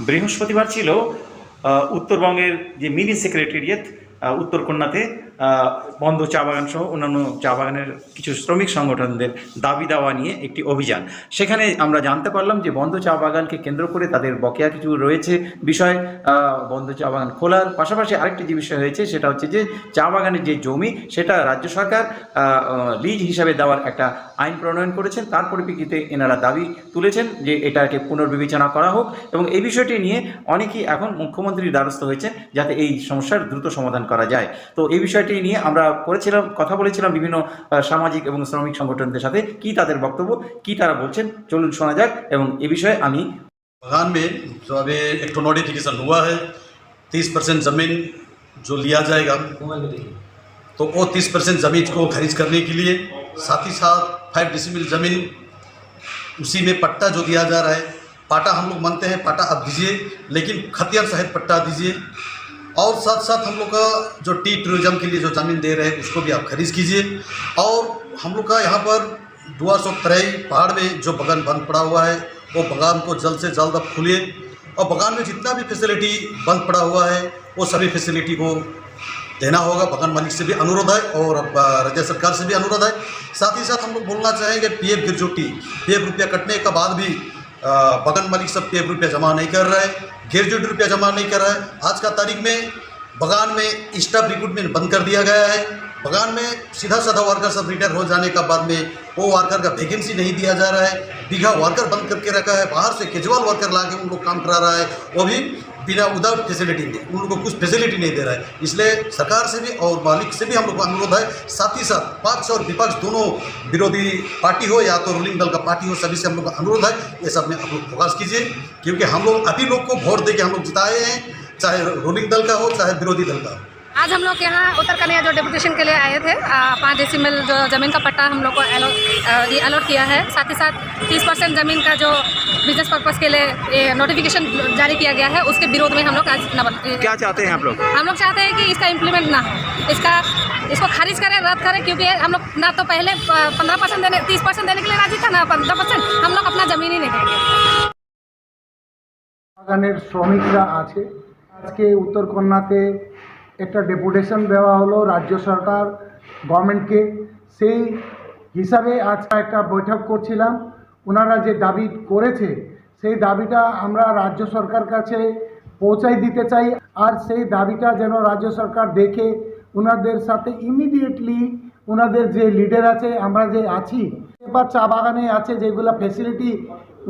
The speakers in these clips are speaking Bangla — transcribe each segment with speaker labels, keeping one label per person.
Speaker 1: বৃহস্পতিবার ছিল উত্তরবঙ্গের যে মিনি সেক্রেটারিয়েট উত্তরকন্যাতে বন্ধ চা বাগান সহ অন্যান্য চা বাগানের কিছু শ্রমিক সংগঠনদের দাবি দাওয়া নিয়ে একটি অভিযান। সেখানে আমরা জানতে পারলাম যে বন্ধ চা বাগানকে কেন্দ্র করে তাদের বকেয়া কিছু রয়েছে। বিষয় বন্ধ চা বাগান খোলার পাশাপাশি আরেকটি যে বিষয় হয়েছে, সেটা হচ্ছে যে চা বাগানের যে জমি, সেটা রাজ্য সরকার লিজ হিসাবে দেওয়ার একটা আইন প্রণয়ন করেছেন। তার পরিপ্রেক্ষিতে এনারা দাবি তুলেছেন যে এটাকে পুনর্বিবেচনা করা হোক। এবং এই বিষয়টি নিয়ে অনেকেই এখন মুখ্যমন্ত্রীর দ্বারস্থ হয়েছেন, যাতে এই সমস্যার দ্রুত সমাধান করা যায় তো এই বিষয়টি নিয়ে আমরা করেছিলাম কথা বলেছিলাম বিভিন্ন আহ, সামাজিক এবং শ্রমিক সংগঠনদের সাথে কি তাদের বক্তব্য কি তারা বলছেন চলুন শোনা যাক এবং এ বিষয়ে আমি
Speaker 2: बगान में जो अभी एक तो नोटिफिकेशन हुआ है तीस परसेंट ज़मीन जो लिया जाएगा तो वो तीस परसेंट ज़मीन को खरीद करने के लिए साथ ही साथ फाइव डिसमिल ज़मीन उसी में पट्टा जो दिया जा रहा है पाटा हम लोग मानते हैं पाटा आप दीजिए लेकिन खतियार सहित पट्टा दीजिए और साथ साथ हम लोग का जो टी टूरिज़्म के लिए जो ज़मीन दे रहे हैं, उसको भी आप खरीद कीजिए। और हम लोग का यहाँ पर दुआ सौ तराई पहाड़ में जो बगान बंद पड़ा हुआ है, वो बगान को जल्द से जल्द आप खोलिए। और बगान में जितना भी फैसिलिटी बंद पड़ा हुआ है, वो सभी फैसिलिटी को देना होगा। बगान मालिक से भी अनुरोध है और राज्य सरकार से भी अनुरोध है। साथ ही साथ हम लोग बोलना चाहेंगे पी एफ़ गिरजोटी पी एफ़ रुपया कटने के बाद भी बगान मालिक सब पे रुपया जमा नहीं कर रहे ग्रेजुएट रुपया जमा नहीं कर रहा। है आज का तारीख में बगान में स्टाफ रिक्रूटमेंट बंद कर दिया गया है। बगान में सीधा साधा वर्कर सब रिटायर हो जाने का बाद में वो वर्कर का वैकेंसी नहीं दिया जा रहा है। बीघा वर्कर बंद करके रखा है, बाहर से केजुअल वर्कर ला के उनको काम करा रहा है। वो भी बिना विदाउट फैसिलिटी के उन लोग को कुछ फैसिलिटी नहीं दे रहा है। इसलिए सरकार से भी और मालिक से भी हम लोग को अनुरोध है, साथ ही साथ पक्ष और विपक्ष दोनों विरोधी पार्टी हो या तो रूलिंग दल का पार्टी हो, सभी से हम लोग का अनुरोध है, ये सब में आप लोग फोकस कीजिए, क्योंकि हम लोग अभी लोग को वोट दे के हम लोग जिताए हैं, चाहे रूलिंग दल का हो, चाहे विरोधी दल का हो।
Speaker 3: आज हम लोग यहाँ उत्तर कन्या जो डेपुटेशन के लिए आए थे आ, पाँच डेसिमल जो ज़मीन का पट्टा हम लोग को एलो आ, ये अलॉट किया है साथ ही साथ तीस परसेंट ज़मीन का जो बिजनेस पर्पज़ के लिए ये नोटिफिकेशन जारी किया गया है उसके विरोध में हम लोग आज न बन-
Speaker 1: क्या चाहते हैं आप लोग
Speaker 3: हम लोग चाहते हैं कि इसका इम्प्लीमेंट ना हो इसका इसको खारिज करें रद्द करें क्योंकि हम लोग ना तो पहले पंद्रह परसेंट देने तीस परसेंट देने के लिए राजी था ना पंद्रह परसेंट हम लोग अपना ज़मीन ही नहीं देंगे
Speaker 4: বাগানের শ্রমিকরা আছে আজকে উত্তরকন্যাতে একটা ডেপুটেশন দেওয়া হলো রাজ্য সরকার গভর্নমেন্টকে সেই হিসাবে আজকে একটা বৈঠক করছিলাম। ওনারা যে দাবি করেছে, সেই দাবিটা আমরা রাজ্য সরকার কাছে পৌঁছাই দিতে চাই। আর সেই দাবিটা যেন রাজ্য সরকার দেখে ওনাদের সাথে ইমিডিয়েটলি ওনাদের যে লিডার আছে, আমরা যে আছি, এবার চা বাগানে আছে যেগুলো ফেসিলিটি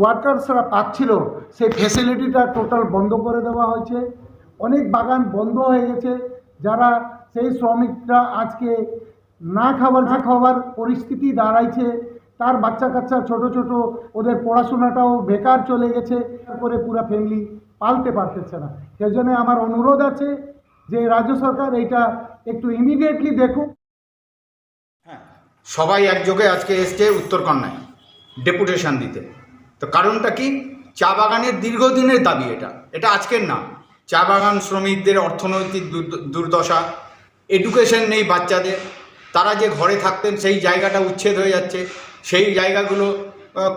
Speaker 4: ওয়ার্কার্সরা পাচ্ছিল, সেই ফেসিলিটিটা টোটাল বন্ধ করে দেওয়া হয়েছে। অনেক বাগান বন্ধ হয়ে গেছে। যারা সেই শ্রমিকরা আজকে না খাবার না খাওয়ার পরিস্থিতি দাঁড়াইছে, তার বাচ্চা কাচ্চা ছোট ছোট ওদের পড়াশোনাটাও বেকার চলে গেছে করে পুরো ফ্যামিলি পালতে পারতেছে না। সেই জন্য আমার অনুরোধ আছে যে রাজ্য সরকার এইটা একটু ইমিডিয়েটলি দেখুক।
Speaker 5: হ্যাঁ সবাই একযোগে আজকে এসছে উত্তরকন্যায় ডেপুটেশন দিতে। তো কারণটা কি? চা বাগানের দীর্ঘদিনের দাবি এটা। এটা আজকের না। চা বাগান শ্রমিকদের অর্থনৈতিক দুর্দ- দুর্দশা এডুকেশন নেই বাচ্চাদের। তারা যে ঘরে থাকতেন সেই জায়গাটা উচ্ছেদ হয়ে যাচ্ছে। সেই জায়গাগুলো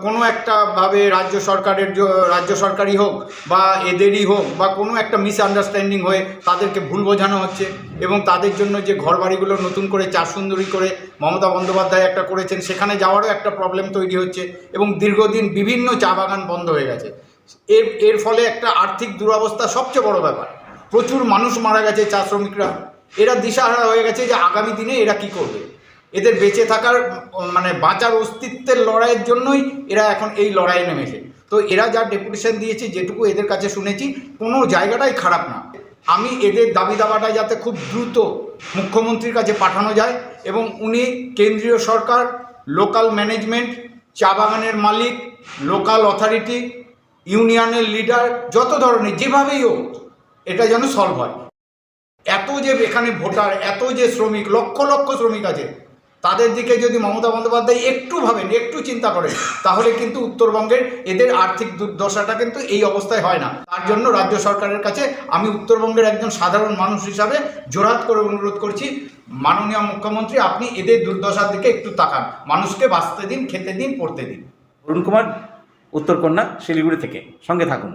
Speaker 5: কোনো একটা ভাবে রাজ্য সরকারের রাজ্য সরকারই হোক বা এদেরই হোক বা কোনো একটা মিসআন্ডারস্ট্যান্ডিং হয়ে তাদেরকে ভুল বোঝানো হচ্ছে এবং তাদের জন্য যে ঘরবাড়িগুলো নতুন করে চার সুন্দরী করে মমতা বন্দ্যোপাধ্যায় একটা করেছেন, সেখানে যাওয়ারও একটা প্রবলেম তৈরি হচ্ছে এবং দীর্ঘদিন বিভিন্ন চা বাগান বন্ধ হয়ে গেছে। এর এর ফলে একটা আর্থিক দুরবস্থা সবচেয়ে বড় ব্যাপার। প্রচুর মানুষ মারা গেছে চা শ্রমিকরা। এরা দিশাহারা হয়ে গেছে যে আগামী দিনে এরা কি করবে? এদের বেঁচে থাকার মানে বাঁচার অস্তিত্বের লড়াইয়ের জন্যই এরা এখন এই লড়াইয়ে নেমেছে। তো এরা যা ডেপুটেশন দিয়েছে, যেটুকু এদের কাছে শুনেছি, কোনো জায়গাটাই খারাপ না। আমি এদের দাবি দাবাটা যাতে খুব দ্রুত মুখ্যমন্ত্রীর কাছে পাঠানো যায় এবং উনি কেন্দ্রীয় সরকার, লোকাল ম্যানেজমেন্ট, চা বাগানের মালিক, লোকাল অথরিটি ইউনিয়নের লিডার যত ধরনের, যেভাবেই হোক, এটা যেন সলভ হয়। এত যে এখানে ভোটার, এত যে শ্রমিক, লক্ষ লক্ষ শ্রমিক আছে, তাদের দিকে যদি মমতা বন্দ্যোপাধ্যায় একটু ভাবেন, একটু চিন্তা করেন, তাহলে কিন্তু উত্তরবঙ্গের এদের আর্থিক দুর্দশাটা কিন্তু এই অবস্থায় হয় না। তার জন্য রাজ্য সরকারের কাছে আমি উত্তরবঙ্গের একজন সাধারণ মানুষ হিসাবে জোরাত করে অনুরোধ করছি। মাননীয় মুখ্যমন্ত্রী, আপনি এদের দুর্দশার দিকে একটু তাকান। মানুষকে বাঁচতে দিন, খেতে দিন, পড়তে দিন।
Speaker 1: অরুণ কুমার উত্তরকন্যা শিলিগুড়ি থেকে। সঙ্গে থাকুন।